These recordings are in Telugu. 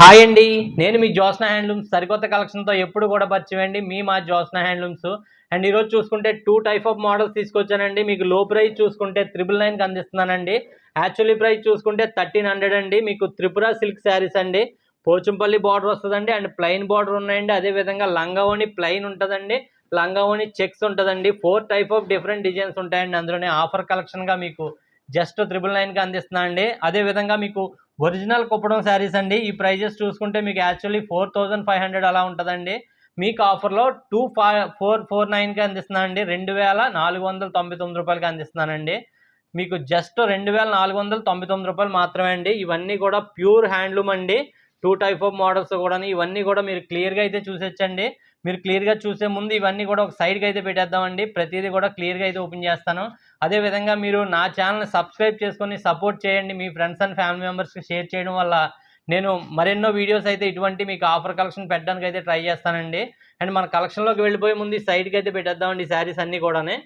హాయ్ అండి. నేను మీ జోస్నా హ్యాండ్లూమ్స్ సరికొత్త కలెక్షన్తో ఎప్పుడు కూడా పరిచయండి మీ మా జోస్నా హ్యాండ్లూమ్స్. అండ్ ఈరోజు చూసుకుంటే టూ టైప్ ఆఫ్ మోడల్స్ తీసుకొచ్చానండి. మీకు లో ప్రైస్ చూసుకుంటే త్రిబుల్ నైన్కి అందిస్తున్నానండి. యాక్చువల్లీ ప్రైస్ చూసుకుంటే థర్టీన్ హండ్రెడ్ అండి. మీకు త్రిపుర సిల్క్ శారీస్ అండి. పోచంపల్లి బార్డర్ వస్తుందండి. అండ్ ప్లెయిన్ బార్డర్ ఉన్నాయండి. అదేవిధంగా లంగావోని ప్లెయిన్ ఉంటుందండి. లంగావోని చెక్స్ ఉంటుందండి. Four type of different designs ఉంటాయండి. అందులోనే ఆఫర్ కలెక్షన్గా మీకు జస్ట్ త్రిబుల్ నైన్కి అందిస్తున్నా అండి అదేవిధంగా మీకు ఒరిజినల్ కుప్పడం శారీస్ అండి. ఈ ప్రైజెస్ చూసుకుంటే మీకు actually four thousand five hundred అలా ఉంటుందండి. మీకు ఆఫర్లో టూ ఫైవ్ ఫోర్ ఫోర్ నైన్కి అందిస్తున్నానండి రెండు వేల నాలుగు వందల తొంభై తొమ్మిది రూపాయలకి అందిస్తున్నానండి మీకు జస్ట్ రెండు వేల నాలుగు వందల తొంభై తొమ్మిది రూపాయలు మాత్రమే అండి. ఇవన్నీ కూడా ప్యూర్ హ్యాండ్లూమ్ అండి. టూ టైప్ ఆఫ్ మోడల్స్ కూడా ఇవన్నీ కూడా మీరు క్లియర్గా అయితే చూసొచ్చండి. మీరు క్లియర్గా చూసే ముందు ఇవన్నీ కూడా ఒక సైడ్కి అయితే పెట్టేద్దామండి. ప్రతిదీ కూడా క్లియర్గా అయితే ఓపెన్ చేస్తాను. అదేవిధంగా మీరు నా ఛానల్ని సబ్స్క్రైబ్ చేసుకొని సపోర్ట్ చేయండి. మీ ఫ్రెండ్స్ అండ్ ఫ్యామిలీ మెంబర్స్కి షేర్ చేయడం వల్ల నేను మరెన్నో వీడియోస్ అయితే ఇటువంటి మీకు ఆఫర్ కలెక్షన్ పెట్టడానికి అయితే ట్రై చేస్తానండి. అండ్ మన కలెక్షన్లోకి వెళ్ళిపోయే ముందు ఈ సైడ్కి అయితే పెట్టేద్దామండి శారీస్ అన్నీ కూడానే.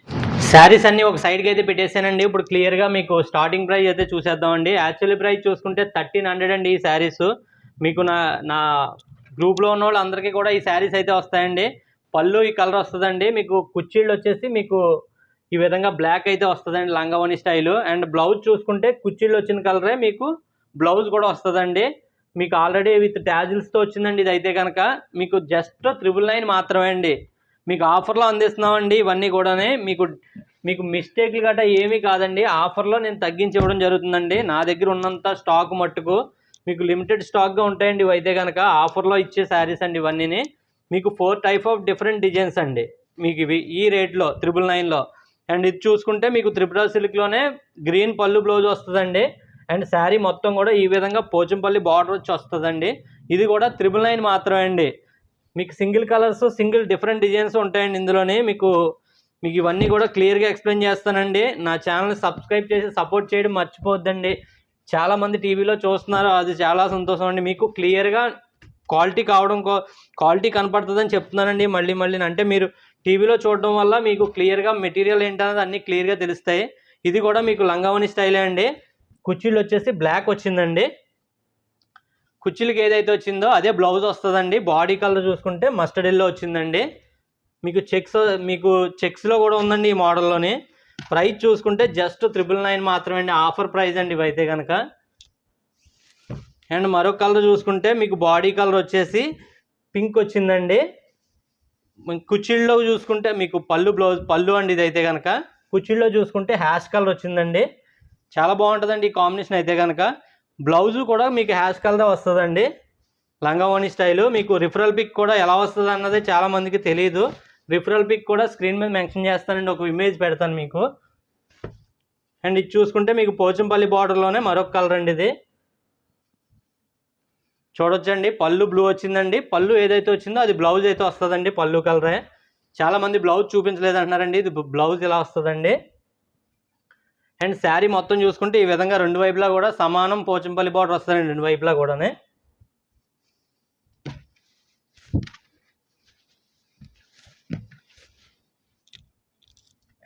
శారీస్ అన్నీ ఒక సైడ్కి అయితే పెట్టేసానండి. ఇప్పుడు క్లియర్గా మీకు స్టార్టింగ్ ప్రైస్ అయితే చూసేద్దామండి. యాక్చువల్లీ ప్రైస్ చూసుకుంటే థర్టీన్ హండ్రెడ్ అండి ఈ శారీస్ మీకు నా నా గ్రూప్లో ఉన్న వాళ్ళందరికీ కూడా ఈ శారీస్ అయితే వస్తాయండి. పళ్ళు ఈ కలర్ వస్తుందండి. మీకు కుర్చీళ్ళు వచ్చేసి మీకు ఈ విధంగా బ్లాక్ అయితే వస్తుందండి లంగవని స్టైల్. అండ్ బ్లౌజ్ చూసుకుంటే కుర్చీళ్ళు వచ్చిన కలరే మీకు బ్లౌజ్ కూడా వస్తుందండి. మీకు ఆల్రెడీ విత్ ట్యాజిల్స్తో వచ్చిందండి ఇది అయితే కనుక మీకు జస్ట్ త్రిబుల్ నైన్ మాత్రమే అండి. మీకు ఆఫర్లో అందిస్తున్నామండి ఇవన్నీ కూడానే. మీకు మీకు మిస్టేక్లు గట్రా ఏమీ కాదండి. ఆఫర్లో నేను తగ్గించి ఇవ్వడం జరుగుతుందండి. నా దగ్గర ఉన్నంత స్టాక్ మట్టుకు. మీకు లిమిటెడ్ స్టాక్గా ఉంటాయండి అయితే కనుక ఆఫర్లో ఇచ్చే శారీస్ అండి ఇవన్నీ మీకు four type of different designs అండి. మీకు ఇవి ఈ రేట్లో త్రిబుల్ నైన్లో అండ్ ఇది చూసుకుంటే మీకు త్రిపుర సిల్క్లోనే గ్రీన్ పళ్ళు బ్లౌజ్ వస్తుందండి. అండ్ శారీ మొత్తం కూడా ఈ విధంగా పోచంపల్లి బార్డర్ వచ్చి వస్తుందండి. ఇది కూడా త్రిబుల్ నైన్ మాత్రమే అండి. మీకు single colours single different designs ఉంటాయండి ఇందులోనే. మీకు మీకు ఇవన్నీ కూడా క్లియర్గా ఎక్స్ప్లెయిన్ చేస్తానండి. నా ఛానల్ని సబ్స్క్రైబ్ చేసి సపోర్ట్ చేయడం మర్చిపోవద్దండి. చాలామంది టీవీలో చూస్తున్నారు. అది చాలా సంతోషం అండి. మీకు క్లియర్గా క్వాలిటీ కావడం క్వాలిటీ కనపడుతుందని చెప్తున్నానండి. మళ్ళీ మళ్ళీ అంటే మీరు టీవీలో చూడడం వల్ల మీకు క్లియర్గా మెటీరియల్ ఏంటనేది అన్నీ క్లియర్గా తెలుస్తాయి. ఇది కూడా మీకు లంగావని స్టైలే అండి. కుర్చీలు వచ్చేసి బ్లాక్ వచ్చిందండి. కుర్చీలకి ఏదైతే వచ్చిందో అదే బ్లౌజ్ వస్తుందండి. బాడీ కలర్ చూసుకుంటే మస్టర్డ్ ఎల్లో వచ్చిందండి. మీకు చెక్స్ మీకు చెక్స్లో కూడా ఉందండి ఈ మోడల్లోని. ప్రైస్ చూసుకుంటే జస్ట్ త్రిబుల్ నైన్ మాత్రమే అండి ఆఫర్ ప్రైస్ అండి ఇవైతే కనుక అండ్ మరొక కలర్ చూసుకుంటే మీకు బాడీ కలర్ వచ్చేసి పింక్ వచ్చిందండి. కుచ్చిళ్ళలో చూసుకుంటే మీకు పళ్ళు బ్లౌజ్ పళ్ళు అండి ఇదైతే కనుక కుచ్చిళ్ళలో చూసుకుంటే హ్యాష్ కలర్ వచ్చిందండి. చాలా బాగుంటుందండి ఈ కాంబినేషన్ అయితే కనుక బ్లౌజు కూడా మీకు హ్యాష్ కలర్ వస్తుందండి. లంగావోని స్టైలు మీకు రిఫరల్ పిక్ కూడా ఎలా వస్తుంది అన్నది చాలామందికి తెలియదు రిఫరల్ పిక్ కూడా స్క్రీన్ మీద మెన్షన్ చేస్తానండి ఒక ఇమేజ్ పెడతాను మీకు. అండ్ ఇది చూసుకుంటే మీకు పోచంపల్లి బార్డర్లోనే మరొక కలర్ అండి ఇది. చూడొచ్చండి పళ్ళు బ్లూ వచ్చిందండి. పళ్ళు ఏదైతే వచ్చిందో అది బ్లౌజ్ అయితే వస్తుందండి పళ్ళు కలరే చాలామంది బ్లౌజ్ చూపించలేదు అంటున్నారండి ఇది బ్లౌజ్ ఇలా వస్తుందండి. అండ్ శారీ మొత్తం చూసుకుంటే ఈ విధంగా రెండు వైపులా కూడా సమానం పోచంపల్లి బార్డర్ వస్తుందండి రెండు వైపులా కూడానే.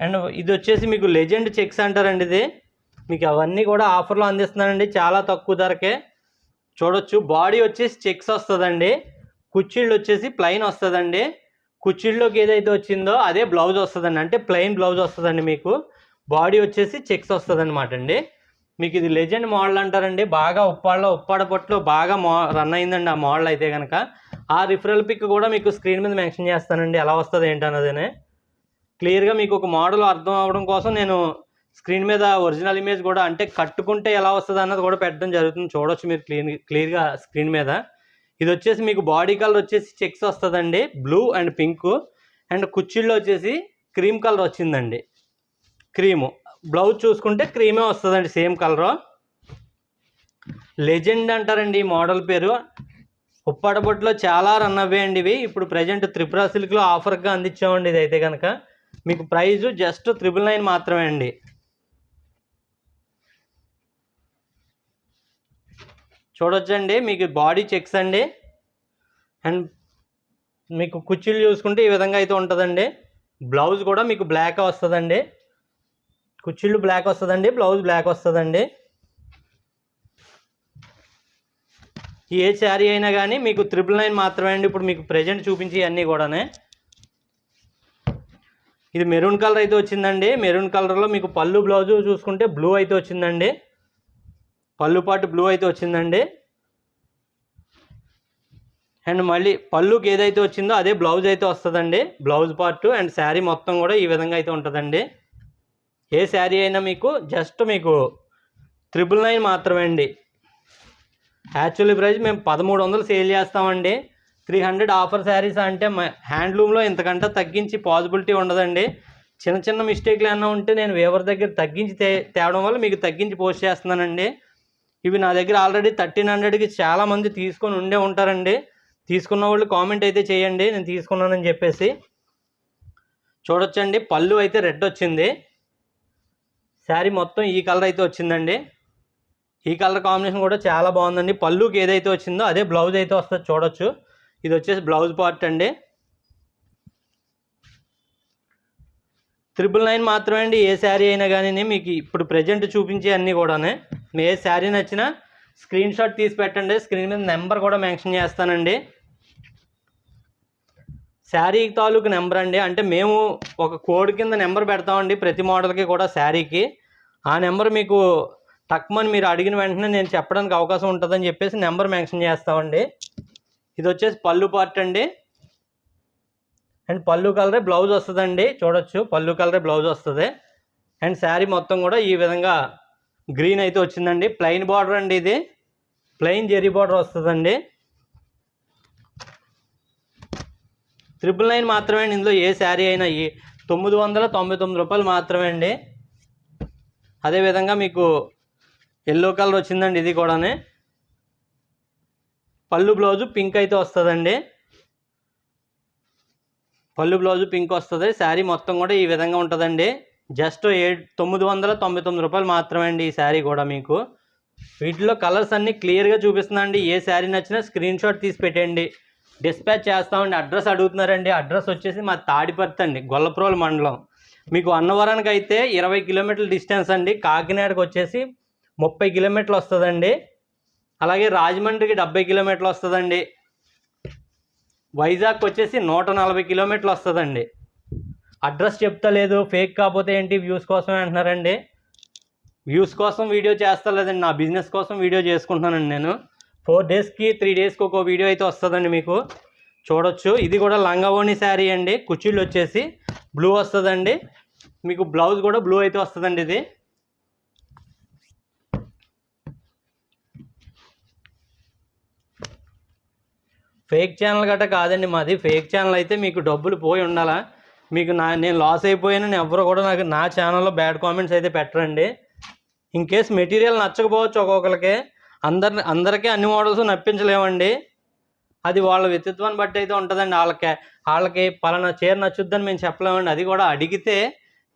అండ్ ఇది వచ్చేసి మీకు లెజెండ్ చెక్స్ అంటారండి ఇది. మీకు అవన్నీ కూడా ఆఫర్లో అందిస్తున్నానండి చాలా తక్కువ ధరకే. చూడొచ్చు. బాడీ వచ్చేసి చెక్స్ వస్తుందండి. కుచ్చిళ్ళు వచ్చేసి ప్లెయిన్ వస్తుందండి. కుచ్చిళ్ళలోకి ఏదైతే వచ్చిందో అదే బ్లౌజ్ వస్తుందండి. అంటే ప్లెయిన్ బ్లౌజ్ వస్తుందండి మీకు. బాడీ వచ్చేసి చెక్స్ వస్తుందన్నమాట అండి. మీకు ఇది లెజెండ్ మోడల్ అంటారండి. బాగా ఉప్పాడలో ఉప్పాడ పొట్లో బాగా మో రన్ అయిందండి ఆ మోడల్ అయితే కనుక ఆ రిఫరల్ పిక్ కూడా మీకు స్క్రీన్ మీద మెన్షన్ చేస్తానండి. ఎలా వస్తుంది ఏంటన్నదని. క్లియర్గా మీకు ఒక మోడల్ అర్థం అవడం కోసం నేను స్క్రీన్ మీద ఒరిజినల్ ఇమేజ్ కూడా అంటే కట్టుకుంటే ఎలా వస్తుంది అన్నది కూడా పెట్టడం జరుగుతుంది. చూడొచ్చు మీరు క్లీన్ క్లియర్గా స్క్రీన్ మీద. ఇది వచ్చేసి మీకు బాడీ కలర్ వచ్చేసి చెక్స్ వస్తుందండి. Blue and pink. అండ్ కుచ్చిళ్ళు వచ్చేసి క్రీమ్ కలర్ వచ్చిందండి. క్రీము. బ్లౌజ్ చూసుకుంటే క్రీమే వస్తుందండి సేమ్ కలరు. లెజెండ్ అంటారండి ఈ మోడల్ పేరు. ఉప్పాడబొట్టులో చాలా రన్ అవ్వేయండి ఇవి. ఇప్పుడు ప్రజెంట్ త్రిపుర సిల్క్లో ఆఫర్గా అందించామండి ఇది అయితే కనుక మీకు ప్రైజు జస్ట్ త్రిబుల్ నైన్ మాత్రమే అండి. చూడొచ్చండి మీకు బాడీ చెక్స్ అండి. అండ్ మీకు కుర్చీలు చూసుకుంటే ఈ విధంగా అయితే ఉంటుందండి. బ్లౌజ్ కూడా మీకు బ్లాక్ వస్తుందండి. కుర్చీలు బ్లాక్ వస్తుందండి బ్లౌజ్ బ్లాక్ వస్తుందండి. ఏ శారీ అయినా కానీ మీకు త్రిబుల్ నైన్ మాత్రమే అండి. ఇప్పుడు మీకు ప్రజెంట్ చూపించి అన్నీ కూడానే. ఇది మెరూన్ కలర్ అయితే వచ్చిందండి. మెరూన్ కలర్లో మీకు పళ్ళు బ్లౌజు చూసుకుంటే బ్లూ అయితే వచ్చిందండి. పళ్ళు పాటు బ్లూ అయితే వచ్చిందండి. అండ్ మళ్ళీ పళ్ళుకి ఏదైతే వచ్చిందో అదే బ్లౌజ్ అయితే వస్తుందండి. బ్లౌజ్ పార్ట్ అండ్ శారీ మొత్తం కూడా ఈ విధంగా అయితే ఉంటుందండి. ఏ శారీ అయినా మీకు జస్ట్ మీకు త్రిబుల్ నైన్ మాత్రమే అండి. యాక్చువల్లీ ప్రైస్ మేము పదమూడు వందలు సేల్ చేస్తామండి. త్రీ హండ్రెడ్ ఆఫర్ శారీస్ అంటే హ్యాండ్లూమ్లో ఇంతకంటే తగ్గించి పాసిబిలిటీ ఉండదండి. చిన్న చిన్న మిస్టేక్లు ఏమైనా ఉంటే నేను వేవర్ దగ్గర తగ్గించి తే తేవడం వల్ల మీకు తగ్గించి పోస్ట్ చేస్తున్నానండి. ఇవి నా దగ్గర ఆల్రెడీ థర్టీన్ హండ్రెడ్కి చాలామంది తీసుకొని ఉండే ఉంటారండి. తీసుకున్న వాళ్ళు కామెంట్ అయితే చేయండి నేను తీసుకున్నానని చెప్పేసి. చూడొచ్చండి పళ్ళు అయితే రెడ్ వచ్చింది. శారీ మొత్తం ఈ కలర్ అయితే వచ్చిందండి. ఈ కలర్ కాంబినేషన్ కూడా చాలా బాగుందండి. పళ్ళుకి ఏదైతే వచ్చిందో అదే బ్లౌజ్ అయితే వస్తుంది చూడొచ్చు. ఇది వచ్చేసి బ్లౌజ్ పార్ట్ అండి. త్రిబుల్ నైన్ మాత్రమే అండి ఏ శారీ అయినా కానీ మీకు ఇప్పుడు ప్రజెంట్ చూపించే అన్నీ కూడానే. మీ ఏ శారీ నచ్చినా స్క్రీన్ షాట్ తీసి పెట్టండి స్క్రీన్ మీద నెంబర్ కూడా మెన్షన్ చేస్తానండి. శారీ తాలూకు నెంబర్ అండి అంటే మేము ఒక కోడ్ కింద నెంబర్ పెడతామండి ప్రతి మోడల్కి కూడా శారీకి. ఆ నెంబర్ మీకు తక్కువని మీరు అడిగిన వెంటనే నేను చెప్పడానికి అవకాశం ఉంటుందని చెప్పేసి నెంబర్ మెన్షన్ చేస్తామండి. ఇది వచ్చేసి పళ్ళు పార్ట్ అండి. అండ్ పళ్ళు కలరే బ్లౌజ్ వస్తుందండి. చూడొచ్చు పళ్ళు కలరే బ్లౌజ్ వస్తుంది. అండ్ శారీ మొత్తం కూడా ఈ విధంగా గ్రీన్ అయితే వచ్చిందండి. ప్లెయిన్ బార్డర్ అండి ఇది. ప్లెయిన్ జెరీ బార్డర్ వస్తుందండి. త్రిపుల్ నైన్ మాత్రమే అండి. ఇందులో ఏ శారీ అయినా ఈ తొమ్మిది వందల తొంభై తొమ్మిది రూపాయలు మాత్రమే అండి. అదేవిధంగా మీకు ఎల్లో కలర్ వచ్చిందండి ఇది కూడానే. పళ్ళు బ్లౌజు పింక్ అయితే వస్తుందండి. పళ్ళు బ్లౌజు పింక్ వస్తుంది. శారీ మొత్తం కూడా ఈ విధంగా ఉంటుందండి. జస్ట్ ఏ తొమ్మిది వందల తొంభై తొమ్మిది రూపాయలు మాత్రమే అండి ఈ శారీ కూడా మీకు. వీటిలో కలర్స్ అన్నీ క్లియర్గా చూపిస్తుందండి ఏ శారీ నచ్చినా స్క్రీన్ షాట్ తీసి పెట్టండి. డిస్పాచ్ చేస్తామండి. అడ్రస్ అడుగుతున్నారండి. అడ్రస్ వచ్చేసి మా తాడిపర్తి అండి గొల్లప్రోలు మండలం. మీకు అన్నవరానికి అయితే ఇరవై కిలోమీటర్ల డిస్టెన్స్ అండి. కాకినాడకు వచ్చేసి ముప్పై కిలోమీటర్లు వస్తుందండి. అలాగే రాజమండ్రికి డెబ్బై కిలోమీటర్లు వస్తుందండి. వైజాగ్ వచ్చేసి నూట నలభై కిలోమీటర్లు వస్తుందండి. అడ్రస్ చెప్తా లేదు ఫేక్ కాకపోతే ఏంటి వ్యూస్ కోసమే అంటున్నారండి. వ్యూస్ కోసం వీడియో చేస్తా లేదండి నా బిజినెస్ కోసం వీడియో చేసుకుంటున్నానండి నేను. ఫోర్ డేస్కి త్రీ డేస్కి ఒక వీడియో అయితే వస్తుందండి మీకు. చూడొచ్చు. ఇది కూడా లంగావోణి శారీ అండి. కుర్చీలు వచ్చేసి బ్లూ వస్తుందండి. మీకు బ్లౌజ్ కూడా బ్లూ అయితే వస్తుందండి ఇది. ఫేక్ ఛానల్ గట్రా కాదండి మాది. ఫేక్ ఛానల్ అయితే మీకు డబ్బులు పోయి ఉండాలా? మీకు నా నేను లాస్ అయిపోయానని ఎవరు కూడా నాకు నా ఛానల్లో బ్యాడ్ కామెంట్స్ అయితే పెట్టరండి. ఇన్ కేస్ మెటీరియల్ నచ్చకపోవచ్చు ఒక్కొక్కరికి అందరి అందరికీ అన్ని మోడల్స్ నప్పించలేమండి. అది వాళ్ళ వ్యక్తిత్వాన్ని బట్టి అయితే ఉంటుందండి. వాళ్ళకి వాళ్ళకి పలానా చీర నచ్చుద్దని మేము చెప్పలేమండి. అది కూడా అడిగితే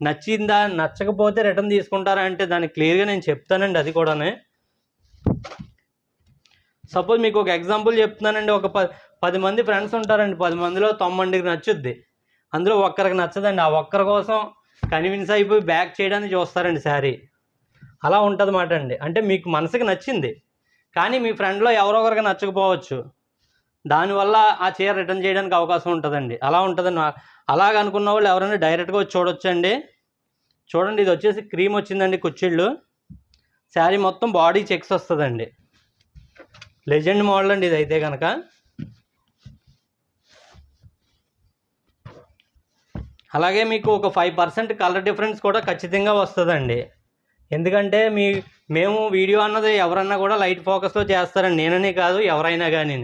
నచ్చిందా నచ్చకపోతే రిటర్న్ తీసుకుంటారా అంటే దాన్ని క్లియర్గా నేను చెప్తానండి అది కూడానే. సపోజ్ మీకు ఒక ఎగ్జాంపుల్ చెప్తున్నానండి ఒక పది పది మంది ఫ్రెండ్స్ ఉంటారండి పది మందిలో తొమ్మిదికి నచ్చుద్ది. అందులో ఒక్కరికి నచ్చదండి ఆ ఒక్కరి కోసం కన్విన్స్ అయిపోయి బ్యాక్ చేయడానికి చూస్తారండి శారీ. అలా ఉంటుంది మాట అండి. అంటే మీకు మనసుకి నచ్చింది కానీ మీ ఫ్రెండ్లో ఎవరో ఒకరికి నచ్చకపోవచ్చు. దానివల్ల ఆ చీర రిటర్న్ చేయడానికి అవకాశం ఉంటుందండి. అలా ఉంటుందండి అలాగ అనుకున్న వాళ్ళు ఎవరైనా డైరెక్ట్గా వచ్చి చూడొచ్చండి. చూడండి ఇది వచ్చేసి క్రీమ్ వచ్చిందండి కుచ్చిళ్ళు. శారీ మొత్తం బాడీ చెక్స్ వస్తుందండి. లెజెండ్ మోడల్ అండి ఇది అయితే కనుక అలాగే మీకు ఒక ఫైవ్ పర్సెంట్ కలర్ డిఫరెన్స్ కూడా ఖచ్చితంగా వస్తుందండి. ఎందుకంటే మీ మేము వీడియో అన్నది ఎవరన్నా కూడా లైట్ ఫోకస్లో చేస్తారండి నేననే కాదు ఎవరైనా కానీ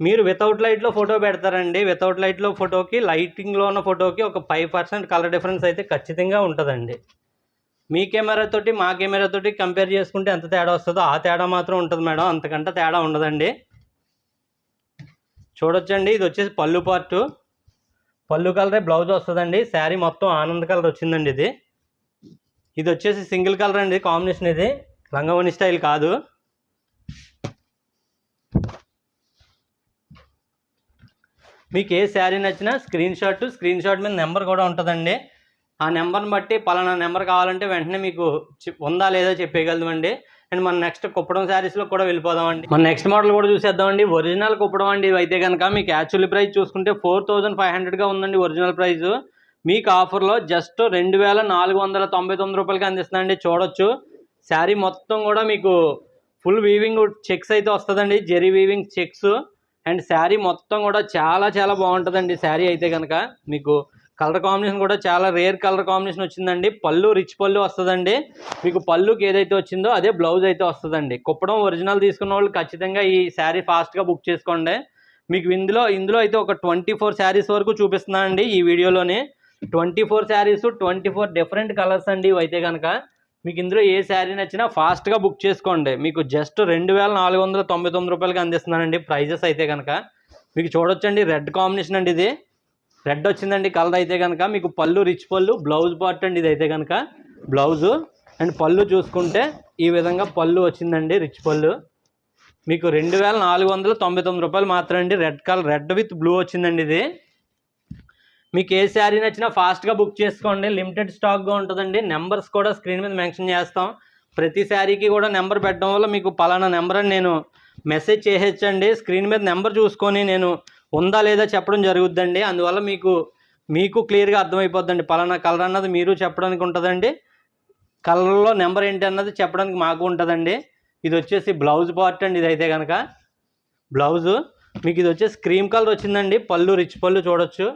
మీరు వితౌట్ లైట్లో ఫోటో పెడతారండి. వితౌట్ లైట్లో ఫోటోకి లైటింగ్లో ఉన్న ఫోటోకి ఒక ఫైవ్ పర్సెంట్ కలర్ డిఫరెన్స్ అయితే ఖచ్చితంగా ఉంటుందండి. మీ కెమెరా తోటి మా కెమెరా తోటి కంపేర్ చేసుకుంటే ఎంత తేడా వస్తుందో ఆ తేడా మాత్రం ఉంటుంది మేడం. అంతకంటే తేడా ఉండదండి. చూడొచ్చండి. ఇది వచ్చేసి పళ్ళు పార్టు పళ్ళు కలరే బ్లౌజ్ వస్తుందండి. శారీ మొత్తం ఆనంద్ కలర్ వచ్చిందండి ఇది. ఇది వచ్చేసి సింగిల్ కలర్ అండి కాంబినేషన్ ఇది. లంగవని స్టైల్ కాదు. మీకు ఏ శారీ నచ్చినా స్క్రీన్ షాట్ స్క్రీన్ షాట్ మీద నెంబర్ కూడా ఉంటుందండి. ఆ నెంబర్ని బట్టి పలానా నెంబర్ కావాలంటే వెంటనే మీకు ఉందా లేదా చెప్పేయగలమండి అండ్ మన నెక్స్ట్ కుప్పడం శారీస్లో కూడా వెళ్ళిపోదామండి. మన నెక్స్ట్ మోడల్ కూడా చూసేద్దామండి. ఒరిజినల్ కుప్పడం అండి అయితే కనుక మీకు యాక్చువల్ ప్రైస్ చూసుకుంటే ఫోర్ థౌజండ్ ఫైవ్ హండ్రెడ్గా ఉందండి ఒరిజినల్ ప్రైస్. మీకు ఆఫర్లో జస్ట్ రెండు వేల నాలుగు వందల తొంభై తొమ్మిది రూపాయలకి అందిస్తుందండి. చూడొచ్చు. శారీ మొత్తం కూడా మీకు ఫుల్ వీవింగ్ చెక్స్ అయితే వస్తుందండి. Zari weaving checks. And sari మొత్తం కూడా చాలా చాలా బాగుంటుందండి శారీ అయితే కనుక మీకు. కలర్ కాంబినేషన్ కూడా చాలా రేర్ కలర్ కాంబినేషన్ వచ్చిందండి. పళ్ళు రిచ్ పళ్ళు వస్తుందండి. మీకు పళ్ళుకి ఏదైతే వచ్చిందో అదే బ్లౌజ్ అయితే వస్తుందండి. కుప్పడం ఒరిజినల్ తీసుకున్న వాళ్ళు ఖచ్చితంగా ఈ శారీ ఫాస్ట్గా బుక్ చేసుకోండి. మీకు ఇందులో ఇందులో అయితే ఒక ట్వంటీ ఫోర్ శారీస్ వరకు చూపిస్తున్నానండి ఈ వీడియోలోని. Twenty four saris twenty four different colours అండి ఇవి అయితే కనుక మీకు ఇందులో ఏ శారీ నచ్చినా ఫాస్ట్గా బుక్ చేసుకోండి. మీకు జస్ట్ రెండు వేల నాలుగు వందల తొంభై తొమ్మిది రూపాయలకి అందిస్తున్నానండి ప్రైజెస్ అయితే కనుక మీకు చూడొచ్చండి రెడ్ కాంబినేషన్ అండి ఇది. రెడ్ వచ్చిందండి కలర్ అయితే కనుక మీకు పళ్ళు రిచ్ పళ్ళు బ్లౌజ్ పార్ట్ అండి ఇది అయితే కనుక బ్లౌజు అండ్ పళ్ళు చూసుకుంటే ఈ విధంగా పళ్ళు వచ్చిందండి రిచ్ పళ్ళు. మీకు రెండు వేల నాలుగు వందల తొంభై తొమ్మిది రూపాయలు మాత్రం అండి. Red colour red with blue వచ్చిందండి ఇది. మీకు ఏ శారీ నచ్చినా ఫాస్ట్గా బుక్ చేసుకోండి. లిమిటెడ్ స్టాక్గా ఉంటుందండి. నెంబర్స్ కూడా స్క్రీన్ మీద మెన్షన్ చేస్తాం. ప్రతి శారీకి కూడా నెంబర్ పెట్టడం వల్ల మీకు పలానా నెంబర్ అని నేను మెసేజ్ చేసేచ్చండి. స్క్రీన్ మీద నెంబర్ చూసుకొని నేను ఉందా లేదా చెప్పడం జరుగుద్దండి. అందువల్ల మీకు మీకు క్లియర్గా అర్థమైపోద్దండి. పలానా కలర్ అన్నది మీరు చెప్పడానికి ఉంటుందండి. కలర్లో నెంబర్ ఏంటి అన్నది చెప్పడానికి మాకు ఉంటుందండి. ఇది వచ్చేసి బ్లౌజ్ పార్ట్ అండి ఇదైతే కనుక బ్లౌజు మీకు ఇది వచ్చేసి క్రీమ్ కలర్ వచ్చిందండి. పళ్ళు రిచ్ పళ్ళు చూడొచ్చు.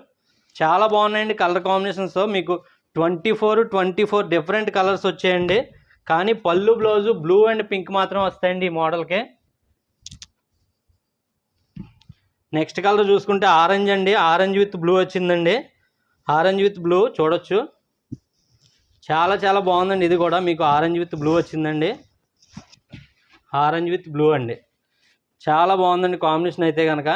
చాలా బాగున్నాయండి కలర్ కాంబినేషన్స్. మీకు twenty four twenty four different colours వచ్చాయండి. కానీ పళ్ళు బ్లౌజు బ్లూ అండ్ పింక్ మాత్రం వస్తాయండి ఈ మోడల్కి. నెక్స్ట్ కలర్ చూసుకుంటే ఆరెంజ్ అండి. ఆరెంజ్ విత్ బ్లూ వచ్చిందండి. ఆరెంజ్ విత్ బ్లూ చూడొచ్చు. చాలా చాలా బాగుందండి ఇది కూడా. మీకు ఆరెంజ్ విత్ బ్లూ వచ్చిందండి. ఆరెంజ్ విత్ బ్లూ అండి. చాలా బాగుందండి కాంబినేషన్ అయితే కనుక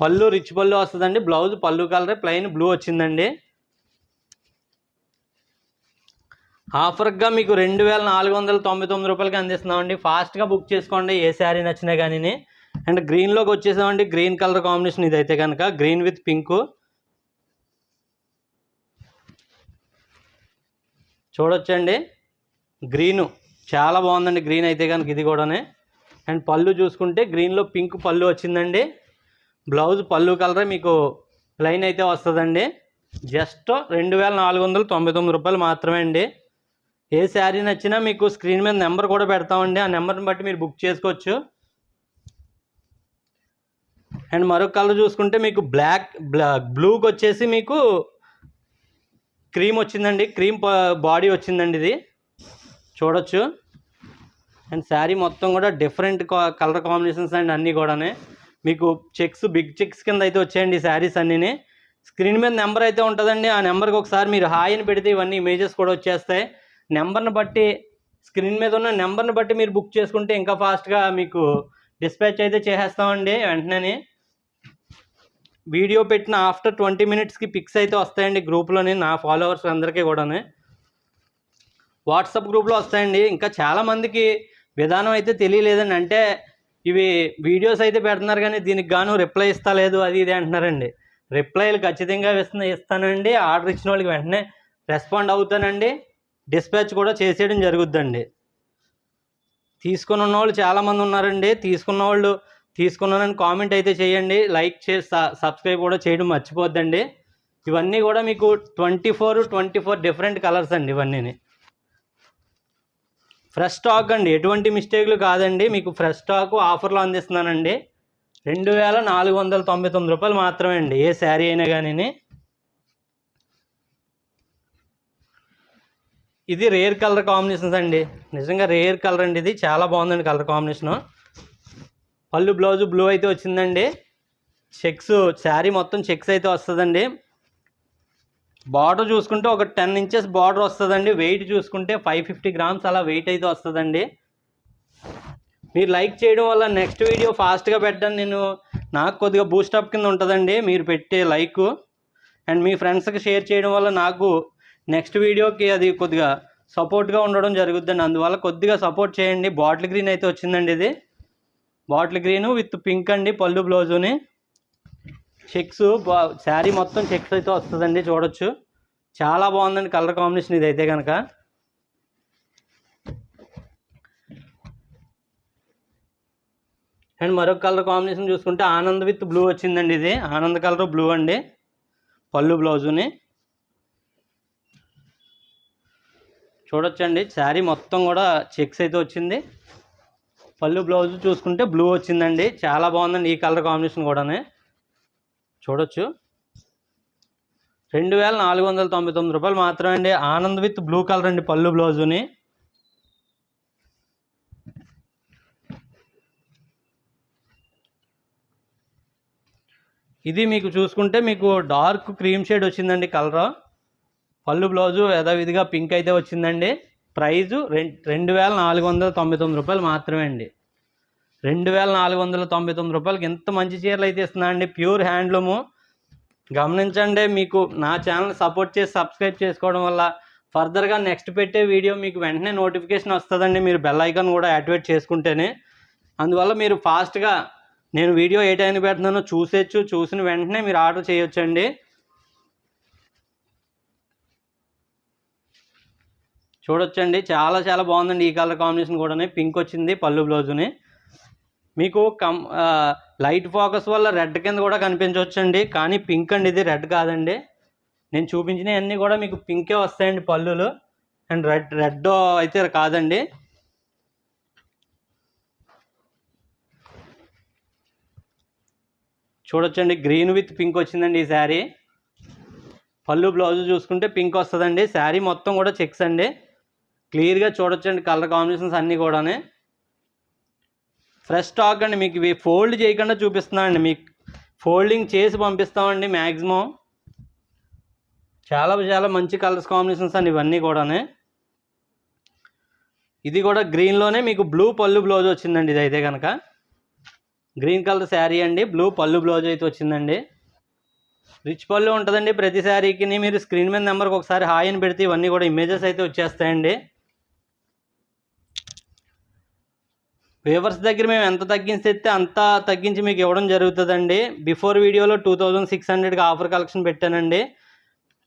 పళ్ళు రిచ్ పళ్ళు వస్తుందండి. బ్లౌజ్ పళ్ళు కలరే ప్లెయిన్ బ్లూ వచ్చిందండి. ఆఫర్గా మీకు రెండు వేల నాలుగు వందల తొంభై తొమ్మిది రూపాయలకి అందిస్తున్నామండి. ఫాస్ట్గా బుక్ చేసుకోండి. ఏ శారీ నచ్చినా కానీ అండ్ గ్రీన్లోకి వచ్చేసామండి. గ్రీన్ కలర్ కాంబినేషన్ ఇదైతే కనుక గ్రీన్ విత్ పింక్. చూడొచ్చండి. గ్రీను. చాలా బాగుందండి గ్రీన్ అయితే కనుక ఇది కూడానే. అండ్ పళ్ళు చూసుకుంటే గ్రీన్లో పింక్ పళ్ళు వచ్చిందండి. బ్లౌజ్ పళ్ళు కలరే మీకు లైన్ అయితే వస్తుందండి. జస్ట్ రెండు వేల నాలుగు వందల తొంభై తొమ్మిది రూపాయలు మాత్రమే అండి. ఏ శారీ నచ్చినా మీకు స్క్రీన్ మీద నెంబర్ కూడా పెడతామండి. ఆ నెంబర్ని బట్టి మీరు బుక్ చేసుకోవచ్చు. అండ్ మరొక కలర్ చూసుకుంటే మీకు బ్లాక్ బ్లాక్ బ్లూకి వచ్చేసి మీకు క్రీమ్ వచ్చిందండి. క్రీమ్ బాడీ వచ్చిందండి ఇది. చూడొచ్చు. అండ్ శారీ మొత్తం కూడా డిఫరెంట్ కలర్ కాంబినేషన్స్ అండ్ అన్నీ కూడానే. మీకు చెక్స్ బిగ్ చెక్స్ కింద అయితే వచ్చాయండి ఈ శారీస్ అన్నీని. స్క్రీన్ మీద నెంబర్ అయితే ఉంటుందండి. ఆ నెంబర్కి ఒకసారి మీరు హాయ్ అని పెడితే ఇవన్నీ ఇమేజెస్ కూడా వచ్చేస్తాయి. నెంబర్ని బట్టి స్క్రీన్ మీద ఉన్న నెంబర్ని బట్టి మీరు బుక్ చేసుకుంటే ఇంకా ఫాస్ట్గా మీకు డిస్పాచ్ అయితే చేసేస్తామండి వెంటనే వీడియో పెట్టిన ఆఫ్టర్ ట్వంటీ మినిట్స్కి పిక్స్ అయితే వస్తాయండి గ్రూప్లోని నా ఫాలోవర్స్ అందరికీ కూడాను. వాట్సాప్ గ్రూప్లో వస్తాయండి. ఇంకా చాలామందికి విధానం అయితే తెలియలేదండి. అంటే ఇవి వీడియోస్ అయితే పెడుతున్నారు కానీ దీనికి గాను రిప్లై ఇస్తలేదు అది ఇది అంటున్నారండి. రిప్లైలు ఖచ్చితంగా ఇస్తానండి. ఆర్డర్ ఇచ్చిన వాళ్ళకి వెంటనే రెస్పాండ్ అవుతానండి. డిస్పాచ్ కూడా చేసేయడం జరుగుద్దండి. తీసుకుని వాళ్ళు చాలామంది ఉన్నారండి. తీసుకున్న వాళ్ళు తీసుకున్నానని కామెంట్ అయితే చేయండి. లైక్ చేసి సబ్స్క్రైబ్ కూడా చేయడం మర్చిపోద్దండి. ఇవన్నీ కూడా మీకు twenty four twenty four different colours అండి ఇవన్నీ ఫ్రెష్ స్టాక్ అండి. ఎటువంటి మిస్టేక్లు కాదండి. మీకు ఫ్రెష్ స్టాక్ ఆఫర్లో అందిస్తున్నానండి. రెండు వేల నాలుగు వందల తొంభై తొమ్మిది రూపాయలు మాత్రమే అండి. ఏ శారీ అయినా కానీ ఇది రేర్ కలర్ కాంబినేషన్స్ అండి. నిజంగా రేర్ కలర్ అండి ఇది. చాలా బాగుందండి కలర్ కాంబినేషను. పళ్ళు బ్లౌజు బ్లూ అయితే వచ్చిందండి. చెక్స్ శారీ మొత్తం చెక్స్ అయితే వస్తుందండి. బార్డర్ చూసుకుంటే ఒక టెన్ ఇంచెస్ బార్డర్ వస్తుందండి. వెయిట్ చూసుకుంటే ఫైవ్ ఫిఫ్టీ గ్రామ్స్ అలా వెయిట్ అయితే వస్తుందండి. మీరు లైక్ చేయడం వల్ల నెక్స్ట్ వీడియో ఫాస్ట్గా పెట్టడం నేను నాకు కొద్దిగా బూస్టప్ కింద ఉంటుందండి. మీరు పెట్టే లైక్ అండ్ మీ ఫ్రెండ్స్కి షేర్ చేయడం వల్ల నాకు నెక్స్ట్ వీడియోకి అది కొద్దిగా సపోర్ట్గా ఉండడం జరుగుద్దండి. అందువల్ల కొద్దిగా సపోర్ట్ చేయండి. బాటిల్ గ్రీన్ అయితే వచ్చిందండి ఇది. బాటిల్ గ్రీను విత్ పింక్ అండి పళ్ళు బ్లౌజుని. చెక్స్ బా శారీ మొత్తం చెక్స్ అయితే వస్తుందండి చూడొచ్చు. చాలా బాగుందండి కలర్ కాంబినేషన్ ఇది అయితే కనుక అండ్ మరొక కలర్ కాంబినేషన్ చూసుకుంటే ఆనంద్ విత్ బ్లూ వచ్చిందండి ఇది. ఆనంద్ కలర్ బ్లూ అండి. పళ్ళు బ్లౌజుని. చూడొచ్చండి. శారీ మొత్తం కూడా చెక్స్ అయితే వచ్చింది. పళ్ళు బ్లౌజ్ చూసుకుంటే బ్లూ వచ్చిందండి. చాలా బాగుందండి ఈ కలర్ కాంబినేషన్ కూడానే. చూడొచ్చు. రెండు వేల నాలుగు వందల తొంభై తొమ్మిది రూపాయలు మాత్రమే అండి. ఆనంద్ విత్ బ్లూ కలర్ అండి పళ్ళు బ్లౌజుని. ఇది మీకు చూసుకుంటే మీకు డార్క్ క్రీమ్ షేడ్ వచ్చిందండి కలర్. పళ్ళు బ్లౌజు యథావిధిగా పింక్ అయితే వచ్చిందండి. ప్రైజు రెండు రెండు వేల నాలుగు వందల తొంభై తొమ్మిది రూపాయలు మాత్రమే అండి. రెండు వేల నాలుగు వందల తొంభై తొమ్మిది రూపాయలకి ఎంత మంచి చీరలు అయితే ఇస్తున్నాయండి ప్యూర్ హ్యాండ్లూము. గమనించండి మీకు నా ఛానల్ సపోర్ట్ చేసి సబ్స్క్రైబ్ చేసుకోవడం వల్ల ఫర్దర్గా నెక్స్ట్ పెట్టే వీడియో మీకు వెంటనే నోటిఫికేషన్ వస్తుందండి. మీరు బెల్ ఐకాన్ కూడా యాక్టివేట్ చేసుకుంటేనే. అందువల్ల మీరు ఫాస్ట్గా నేను వీడియో ఏ టైంకి పెడుతున్నానో చూసేచ్చు. చూసిన వెంటనే మీరు ఆర్డర్ చేయొచ్చండి. చూడొచ్చండి. చాలా చాలా బాగుందండి ఈ కలర్ కాంబినేషన్ కూడా పింక్ వచ్చింది పళ్ళు బ్లౌజుని. మీకు కం లైట్ ఫోకస్ వల్ల రెడ్ కింద కూడా కనిపించవచ్చండి కానీ పింక్ అండి ఇది రెడ్ కాదండి. నేను చూపించినవి అన్నీ కూడా మీకు పింకే వస్తాయండి పళ్ళులు. అండ్ రెడ్ రెడ్ అయితే కాదండి. చూడొచ్చండి గ్రీన్ విత్ పింక్ వచ్చిందండి ఈ శారీ. పళ్ళు బ్లౌజ్ చూసుకుంటే పింక్ వస్తుందండి. శారీ మొత్తం కూడా చెక్స్ అండి. క్లియర్గా చూడొచ్చండి కలర్ కాంబినేషన్స్ అన్నీ కూడానే. ఫ్రెష్ స్టాక్ అండి మీకు ఇవి ఫోల్డ్ చేయకుండా చూపిస్తున్నామండి మీకు ఫోల్డింగ్ చేసి పంపిస్తామండి మ్యాక్సిమం చాలా చాలా మంచి కలర్స్ కాంబినేషన్స్ అండి ఇవన్నీ కూడానే. ఇది కూడా గ్రీన్లోనే మీకు బ్లూ పళ్ళు బ్లౌజ్ వచ్చిందండి ఇది అయితే కనుక గ్రీన్ కలర్ శారీ అండి బ్లూ పళ్ళు బ్లౌజ్ అయితే వచ్చిందండి. రిచ్ పళ్ళు ఉంటుందండి ప్రతి శారీకి మీరు స్క్రీన్ మీద నెంబర్కి ఒకసారి హాయ్ అని పెడితే ఇవన్నీ కూడా ఇమేజెస్ అయితే వచ్చేస్తాయండి. వేవర్స్ దగ్గర మేము ఎంత తగ్గించి అంత తగ్గించి మీకు ఇవ్వడం జరుగుతుందండి. బిఫోర్ వీడియోలో టూ థౌజండ్ సిక్స్ హండ్రెడ్కి ఆఫర్ కలెక్షన్ పెట్టానండి.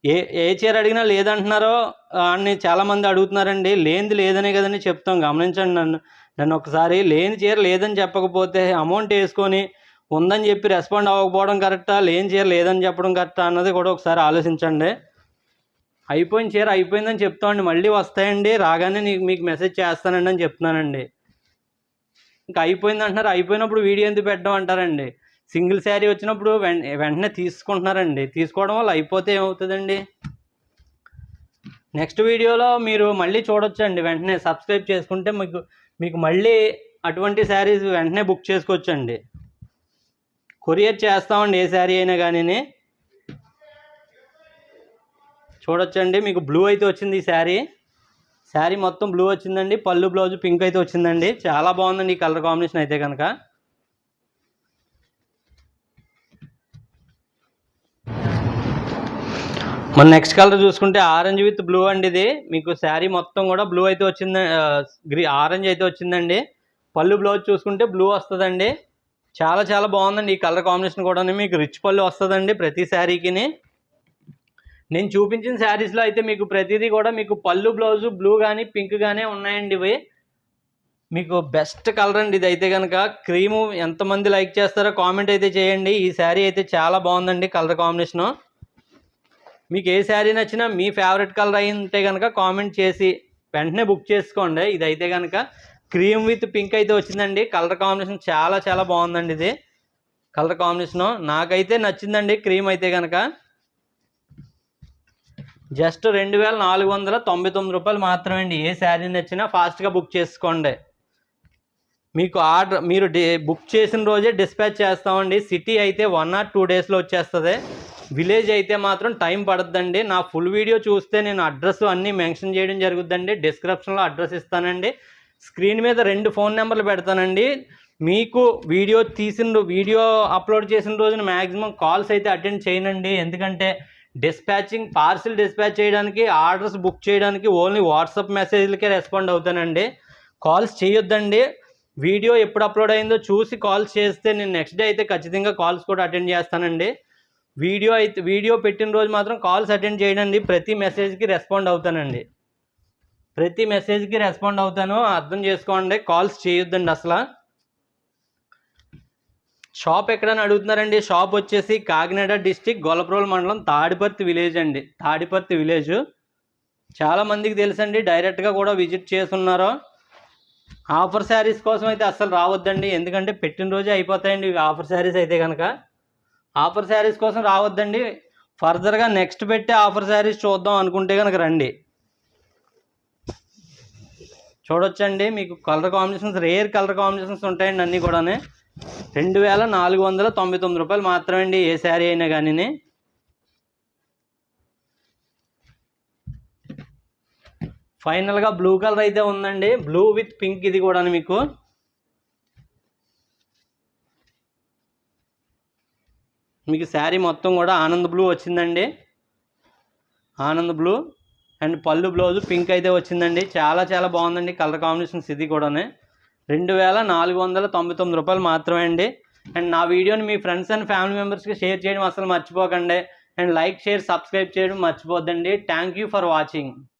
ఏ ఏ చీర అడిగినా లేదంటున్నారో అని చాలామంది అడుగుతున్నారండి. లేనిది లేదనే కదండి చెప్తాం. గమనించండి నన్ను. నన్ను ఒకసారి లేని చీర లేదని చెప్పకపోతే అమౌంట్ వేసుకొని ఉందని చెప్పి రెస్పాండ్ అవ్వకపోవడం కరెక్టా? లేని చీర లేదని చెప్పడం కరెక్టా? అన్నది కూడా ఒకసారి ఆలోచించండి. అయిపోయిన చీర అయిపోయిందని చెప్తామండి. మళ్ళీ వస్తాయండి. రాగానే నీకు మీకు మెసేజ్ చేస్తానండి అని చెప్తున్నానండి. ఇంకా అయిపోయింది అంటున్నారు. అయిపోయినప్పుడు వీడియో ఎందుకు పెట్టడం అంటారండి. సింగిల్ శారీ వచ్చినప్పుడు వెంటనే తీసుకుంటున్నారండి. తీసుకోవడం వల్ల అయిపోతే ఏమవుతుందండి? నెక్స్ట్ వీడియోలో మీరు మళ్ళీ చూడొచ్చండి. వెంటనే సబ్స్క్రైబ్ చేసుకుంటే మీకు మీకు మళ్ళీ అటువంటి శారీస్ వెంటనే బుక్ చేసుకోవచ్చండి. కొరియర్ చేస్తామండి ఏ శారీ అయినా కానీ చూడొచ్చండి. మీకు బ్లూ అయితే వచ్చింది ఈ శారీ. శారీ మొత్తం బ్లూ వచ్చిందండి పళ్ళు బ్లౌజ్ పింక్ అయితే వచ్చిందండి. చాలా బాగుందండి ఈ కలర్ కాంబినేషన్ అయితే కనుక. మన నెక్స్ట్ కలర్ చూసుకుంటే ఆరెంజ్ విత్ బ్లూ అండి ఇది. మీకు శారీ మొత్తం కూడా బ్లూ అయితే వచ్చింది గ్రీ ఆరెంజ్ అయితే వచ్చిందండి. పళ్ళు బ్లౌజ్ చూసుకుంటే బ్లూ వస్తుందండి. చాలా చాలా బాగుందండి ఈ కలర్ కాంబినేషన్ కూడా మీకు రిచ్ పళ్ళు వస్తుందండి ప్రతి శారీకిని. నేను చూపించిన శారీస్లో అయితే మీకు ప్రతిదీ కూడా మీకు పళ్ళు బ్లౌజు బ్లూ కానీ పింక్ కానీ ఉన్నాయండి ఇవి. మీకు బెస్ట్ కలర్ అండి ఇది అయితే కనుక క్రీము ఎంతమంది లైక్ చేస్తారో కామెంట్ అయితే చేయండి. ఈ శారీ అయితే చాలా బాగుందండి కలర్ కాంబినేషను. మీకు ఏ శారీ నచ్చినా మీ ఫేవరెట్ కలర్ అయి ఉంటే కనుక కామెంట్ చేసి వెంటనే బుక్ చేసుకోండి. ఇది అయితే కనుక క్రీమ్ విత్ పింక్ అయితే వచ్చిందండి. కలర్ కాంబినేషన్ చాలా చాలా బాగుందండి ఇది. కలర్ కాంబినేషను నాకైతే నచ్చిందండి క్రీమ్ అయితే కనుక జస్ట్ రెండు వేల నాలుగు వందల తొంభై తొమ్మిది రూపాయలు మాత్రమే అండి. ఏ శారీ నచ్చినా ఫాస్ట్గా బుక్ చేసుకోండి. మీకు ఆర్డర్ మీరు డే బుక్ చేసిన రోజే డిస్పాచ్ చేస్తామండి. సిటీ అయితే వన్ ఆర్ టూ డేస్లో వచ్చేస్తుంది. విలేజ్ అయితే మాత్రం టైం పడుతుందండి నా ఫుల్ వీడియో చూస్తే నేను అడ్రస్ అన్నీ మెన్షన్ చేయడం జరుగుద్దండి. డిస్క్రిప్షన్లో అడ్రస్ ఇస్తానండి. స్క్రీన్ మీద రెండు ఫోన్ నెంబర్లు పెడతానండి. మీకు వీడియో తీసిన వీడియో అప్లోడ్ చేసిన రోజున మ్యాక్సిమం కాల్స్ అయితే అటెండ్ చేయనండి. ఎందుకంటే డిస్పాచింగ్ పార్సిల్ డిస్పాచ్ చేయడానికి ఆర్డర్స్ బుక్ చేయడానికి ఓన్లీ వాట్సాప్ మెసేజ్లకే రెస్పాండ్ అవుతానండి. కాల్స్ చేయొద్దండి. వీడియో ఎప్పుడు అప్లోడ్ అయిందో చూసి కాల్స్ చేస్తే నేను నెక్స్ట్ డే అయితే ఖచ్చితంగా కాల్స్ కూడా అటెండ్ చేస్తానండి. వీడియో అయితే వీడియో పెట్టిన రోజు మాత్రం కాల్స్ అటెండ్ చేయడండి ప్రతి మెసేజ్కి రెస్పాండ్ అవుతానండి. ప్రతి మెసేజ్కి రెస్పాండ్ అవుతాను. అర్థం చేసుకోండి. కాల్స్ చేయొద్దండి అసలు. షాప్ ఎక్కడని అడుగుతున్నారండి? షాప్ వచ్చేసి కాకినాడ డిస్టిక్ గొల్లప్రోల్ మండలం తాడిపర్తి విలేజ్ అండి. తాడిపర్తి విలేజ్. చాలా మందికి తెలుసండి డైరెక్ట్గా కూడా విజిట్ చేస్తున్నారు. ఆఫర్ శారీస్ కోసం అయితే అస్సలు రావద్దండి. ఎందుకంటే పెట్టిన రోజే అయిపోతాయండి ఆఫర్ శారీస్ అయితే కనుక ఆఫర్ శారీస్ కోసం రావద్దండి. ఫర్దర్గా నెక్స్ట్ పెట్టే ఆఫర్ శారీస్ చూద్దాం అనుకుంటే కనుక రండి. చూడొచ్చండి మీకు colour combinations rare colour combinations ఉంటాయండి అన్నీ కూడా రెండు వేల నాలుగు వందల తొంభై తొమ్మిది రూపాయలు మాత్రమే అండి ఏ శారీ అయినా కానీ ఫైనల్గా బ్లూ కలర్ అయితే ఉందండి. బ్లూ విత్ పింక్ ఇది కూడా మీకు. మీకు శారీ మొత్తం కూడా ఆనంద్ బ్లూ వచ్చిందండి. ఆనంద్ బ్లూ అండ్ పళ్ళు బ్లౌజ్ పింక్ అయితే వచ్చిందండి. చాలా చాలా బాగుందండి కలర్ కాంబినేషన్స్ ఇది కూడానే. రెండు వేల నాలుగు వందల తొంభై తొమ్మిది రూపాయలు మాత్రమే అండి. అండ్ నా వీడియోని మీ ఫ్రెండ్స్ అండ్ ఫ్యామిలీ మెంబర్స్కి షేర్ చేయడం అసలు మర్చిపోకండి. అండ్ లైక్ షేర్ సబ్స్క్రైబ్ చేయడం మర్చిపోద్దండి. Thank you for watching.